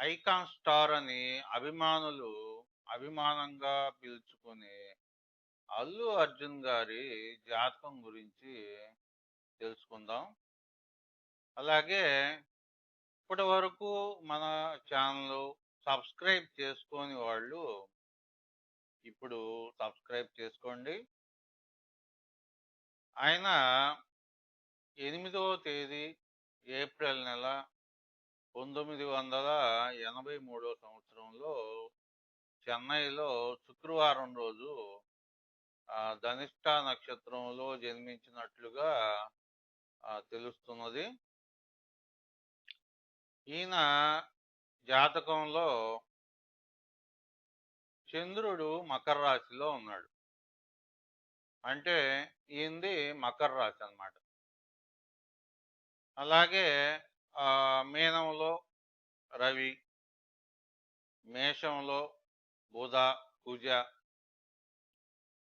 Icon star అని అభిమానులు అభిమానంగా పిలుచుకునే అల్లు అర్జున్ గారి జాతకం గురించి తెలుసుకుందాం. అలాగే ఇప్పటి వరకు మన ఛానల్ సబ్స్క్రైబ్ చేసుకోని వాళ్ళు ఇప్పుడు సబ్స్క్రైబ్ చేసుకోండి. ఆయన ఎనిమిదవ తేదీ ఏప్రిల్ నెల పంతొమ్మిది వందల ఎనభై మూడో సంవత్సరంలో చెన్నైలో శుక్రవారం రోజు ఆ, ధనిష్ట నక్షత్రంలో జన్మించినట్లుగా తెలుస్తున్నది. ఈయన జాతకంలో చంద్రుడు మకర రాశిలో ఉన్నాడు. అంటే ఈయనది మకర రాశి అన్నమాట. అలాగే మీనంలో రవి మేషంలో బుధ కుజ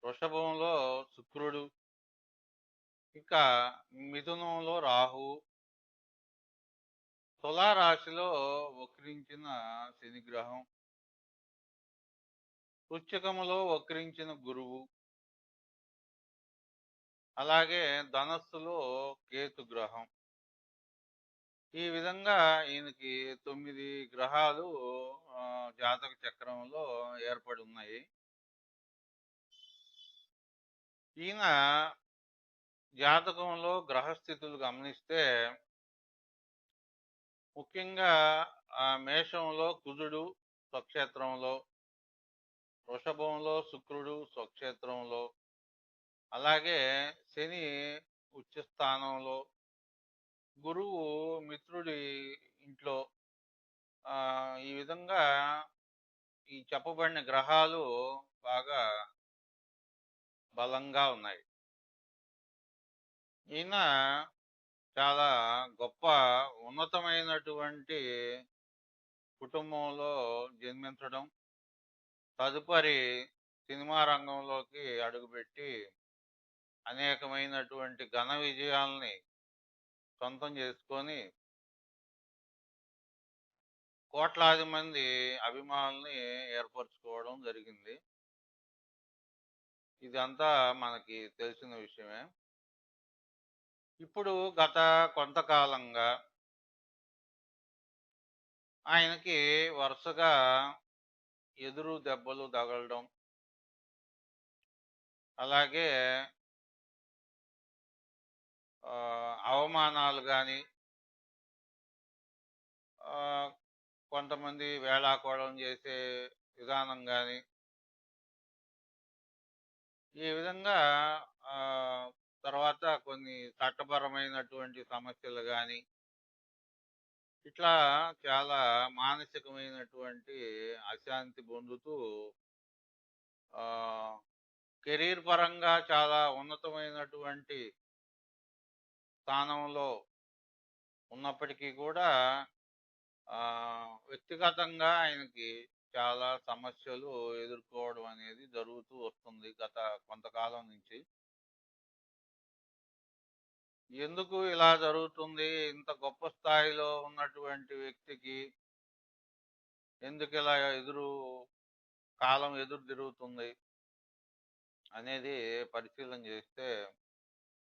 వృషభంలో శుక్రుడు ఇక మిథునంలో రాహు తులారాశిలో వక్రించిన శనిగ్రహం వృశ్చికములో వక్రించిన గురువు అలాగే ధనస్సులో కేతు గ్రహం. ఈ విధంగా ఈయనకి తొమ్మిది గ్రహాలు జాతక చక్రంలో ఏర్పడి ఉన్నాయి. ఈయన జాతకంలో గ్రహస్థితులు గమనిస్తే ముఖ్యంగా ఆ మేషంలో కుజుడు స్వక్షేత్రంలో వృషభంలో శుక్రుడు స్వక్షేత్రంలో అలాగే శని ఉచ్చ స్థానంలో గురువు మిత్రుడి ఇంట్లో ఈ విధంగా ఈ చెప్పబడిన గ్రహాలు బాగా బలంగా ఉన్నాయి. ఈయన చాలా గొప్ప ఉన్నతమైనటువంటి కుటుంబంలో జన్మించడం తదుపరి సినిమా రంగంలోకి అడుగుపెట్టి అనేకమైనటువంటి ఘన విజయాల్ని సొంతం చేసుకొని కోట్లాది మంది అభిమానుల్ని ఏర్పరచుకోవడం జరిగింది. ఇదంతా మనకి తెలిసిన విషయమే. ఇప్పుడు గత కొంతకాలంగా ఆయనకి వరుసగా ఎదురు దెబ్బలు తగలడం అలాగే అవమానాలు కానీ కొంతమంది వేళాకోళం చేసే విధానం కానీ ఈ విధంగా తర్వాత కొన్ని చట్టపరమైనటువంటి సమస్యలు కానీ ఇట్లా చాలా మానసికమైనటువంటి అశాంతి పొందుతూ కెరీర్ పరంగా చాలా ఉన్నతమైనటువంటి స్థానంలో ఉన్నప్పటికీ కూడా వ్యక్తిగతంగా ఆయనకి చాలా సమస్యలు ఎదుర్కోవడం అనేది జరుగుతూ వస్తుంది గత కొంతకాలం నుంచి. ఎందుకు ఇలా జరుగుతుంది? ఇంత గొప్ప స్థాయిలో ఉన్నటువంటి వ్యక్తికి ఎందుకు ఇలా ఎదురు కాలం ఎదురు తిరుగుతుంది అనేది పరిశీలన చేస్తే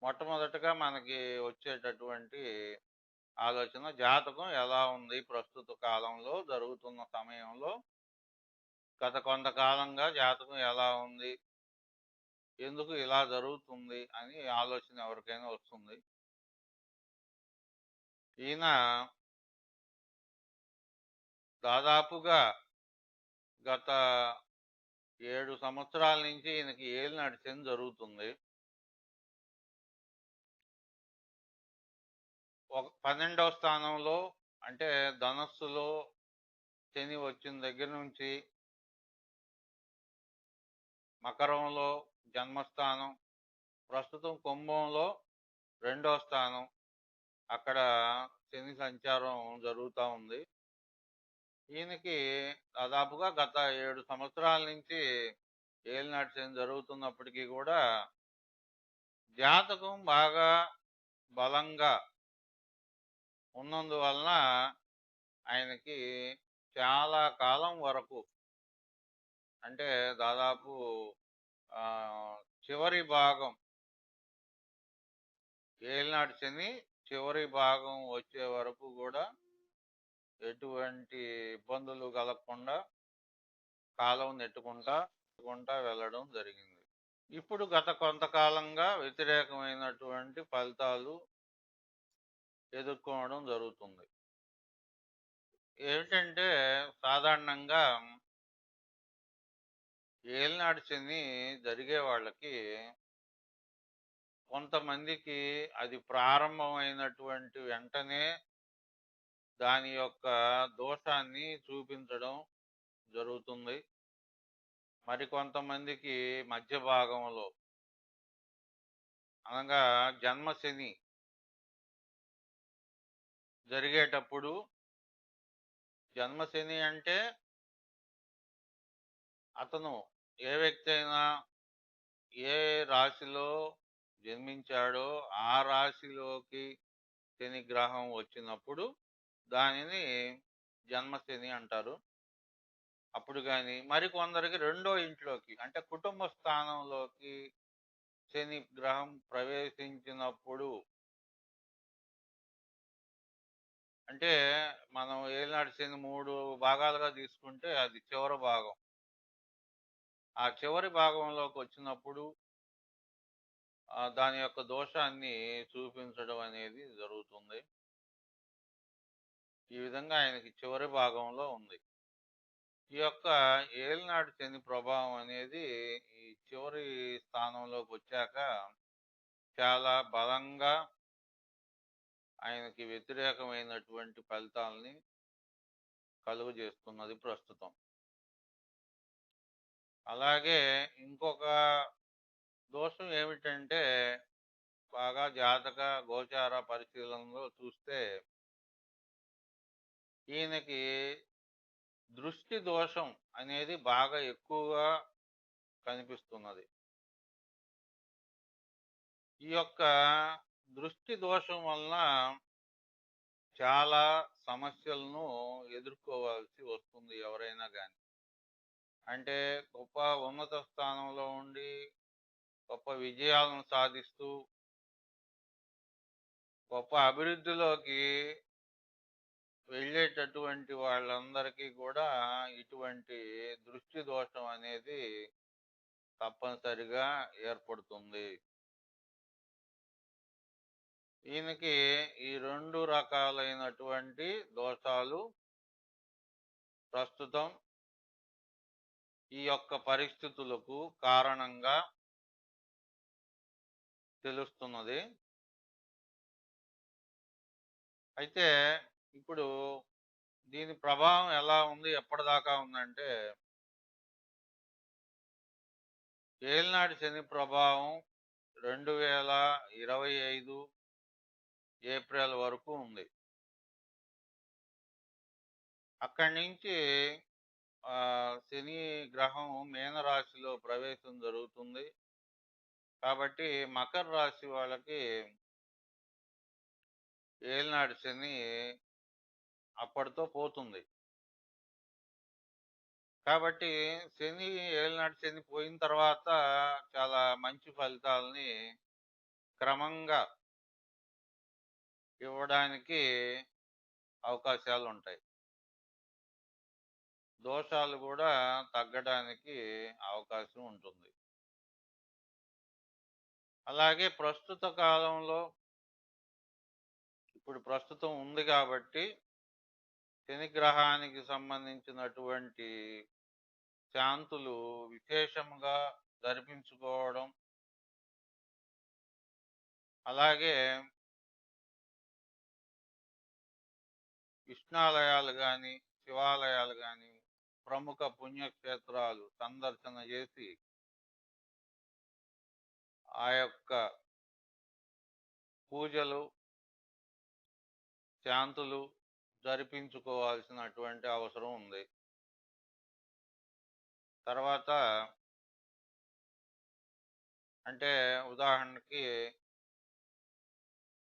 మొట్టమొదటగా మనకి వచ్చేటటువంటి ఆలోచన జాతకం ఎలా ఉంది ప్రస్తుత కాలంలో జరుగుతున్న సమయంలో గత కొంతకాలంగా జాతకం ఎలా ఉంది ఎందుకు ఇలా జరుగుతుంది అని ఆలోచన ఎవరికైనా వస్తుంది. ఈయన దాదాపుగా గత ఏడు సంవత్సరాల నుంచి ఈయనకి ఏళ్ళు నడిచింది జరుగుతుంది. ఒక పన్నెండవ స్థానంలో అంటే ధనస్సులో శని వచ్చిన దగ్గర నుంచి మకరంలో జన్మస్థానం ప్రస్తుతం కుంభంలో రెండో స్థానం. అక్కడ శని సంచారం జరుగుతూ ఉంది. ఈయనకి దాదాపుగా గత ఏడు సంవత్సరాల నుంచి ఏలినాటి శని జరుగుతున్నప్పటికీ కూడా జాతకం బాగా బలంగా ఉన్నందువలన ఆయనకి చాలా కాలం వరకు అంటే దాదాపు చివరి భాగం ఏలినాటి శని చివరి భాగం వచ్చే వరకు కూడా ఎటువంటి ఇబ్బందులు కలగకుండా కాలం నెట్టుకుంటా నెట్టుకుంటా వెళ్ళడం జరిగింది. ఇప్పుడు గత కొంతకాలంగా వ్యతిరేకమైనటువంటి ఫలితాలు ఎదుర్కోవడం జరుగుతుంది. ఏమిటంటే సాధారణంగా ఏలినాడు శని జరిగే వాళ్ళకి కొంతమందికి అది ప్రారంభమైనటువంటి వెంటనే దాని యొక్క దోషాన్ని చూపించడం జరుగుతుంది. మరి కొంతమందికి మధ్య భాగంలో అనగా జన్మశని జరిగేటప్పుడు జన్మశని అంటే అతను ఏ వ్యక్తి అయినా ఏ రాశిలో జన్మించాడో ఆ రాశిలోకి శని గ్రహం వచ్చినప్పుడు దానిని జన్మశని అంటారు. అప్పుడు కానీ మరి కొందరికి రెండో ఇంట్లోకి అంటే కుటుంబ స్థానంలోకి శని గ్రహం ప్రవేశించినప్పుడు అంటే మనం ఏలినాటి శని మూడు భాగాలుగా తీసుకుంటే అది చివరి భాగం. ఆ చివరి భాగంలోకి వచ్చినప్పుడు దాని యొక్క దోషాన్ని చూపించడం అనేది జరుగుతుంది. ఈ విధంగా ఆయనకి చివరి భాగంలో ఉంది. ఈ యొక్క ఏలినాటి శని ప్రభావం అనేది ఈ చివరి స్థానంలోకి వచ్చాక చాలా బలంగా ఆయనకి వ్యతిరేకమైనటువంటి ఫలితాలని కలుగు చేస్తున్నది ప్రస్తుతం. అలాగే ఇంకొక దోషం ఏమిటంటే బాగా జాతక గోచార పరిశీలనలో చూస్తే ఈయనకి దృష్టి దోషం అనేది బాగా ఎక్కువగా కనిపిస్తున్నది. ఈ యొక్క దృష్టి దోషం వలన చాలా సమస్యలను ఎదుర్కోవాల్సి వస్తుంది ఎవరైనా కానీ అంటే గొప్ప ఉన్నత స్థానంలో ఉండి గొప్ప విజయాలను సాధిస్తూ గొప్ప అభివృద్ధిలోకి వెళ్ళేటటువంటి వాళ్ళందరికీ కూడా ఇటువంటి దృష్టి దోషం అనేది తప్పనిసరిగా ఏర్పడుతుంది. ఈయనకి ఈ రెండు రకాలైనటువంటి దోషాలు ప్రస్తుతం ఈ యొక్క పరిస్థితులకు కారణంగా తెలుస్తున్నది. అయితే ఇప్పుడు దీని ప్రభావం ఎలా ఉంది? ఎప్పటిదాకా ఉందంటే ఏలినాటి శని ప్రభావం రెండు వేల ఇరవై ఐదు ఏప్రిల్ వరకు ఉంది. అక్కడి నుంచి శని గ్రహం మీనరాశిలో ప్రవేశం జరుగుతుంది. కాబట్టి మకర రాశి వాళ్ళకి ఏలినాడు శని అప్పటితో పోతుంది. కాబట్టి శని ఏలినాడు శని పోయిన తర్వాత చాలా మంచి ఫలితాలని క్రమంగా ఇవ్వడానికి అవకాశాలు ఉంటాయి దోషాలు కూడా తగ్గడానికి అవకాశం ఉంటుంది. అలాగే ప్రస్తుత కాలంలో ఇప్పుడు ప్రస్తుతం ఉంది కాబట్టి శని గ్రహానికి సంబంధించినటువంటి శాంతులు విశేషంగా జరిపించుకోవడం అలాగే విష్ణాలయాలు కానీ శివాలయాలు కానీ ప్రముఖ పుణ్యక్షేత్రాలు సందర్శన చేసి ఆ యొక్క పూజలు శాంతులు జరిపించుకోవాల్సినటువంటి అవసరం ఉంది. తర్వాత అంటే ఉదాహరణకి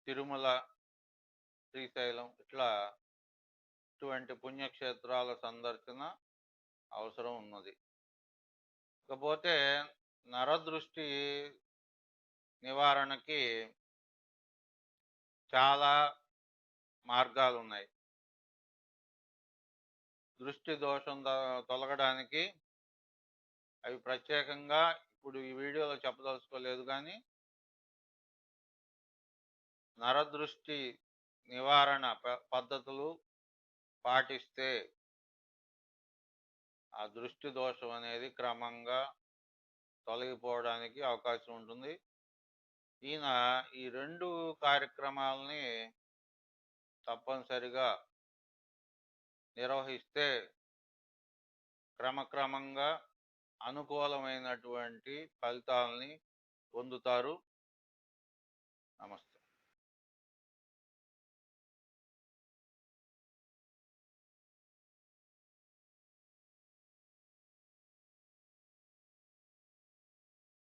తిరుమల శ్రీశైలం ఇట్లా ఇటువంటి పుణ్యక్షేత్రాల సందర్శన అవసరం ఉన్నది. ఇకపోతే నరదృష్టి నివారణకి చాలా మార్గాలు ఉన్నాయి దృష్టి దోషం తొలగడానికి అవి ప్రత్యేకంగా ఇప్పుడు ఈ వీడియోలో చెప్పదలుచుకోలేదు కానీ నరదృష్టి నివారణ ప- పద్ధతులు పాటిస్తే ఆ దృష్టి దోషం అనేది క్రమంగా తొలగిపోవడానికి అవకాశం ఉంటుంది. ఈయన ఈ రెండు కార్యక్రమాలని తప్పనిసరిగా నిర్వహిస్తే క్రమక్రమంగా అనుకూలమైనటువంటి ఫలితాలని పొందుతారు. నమస్తే.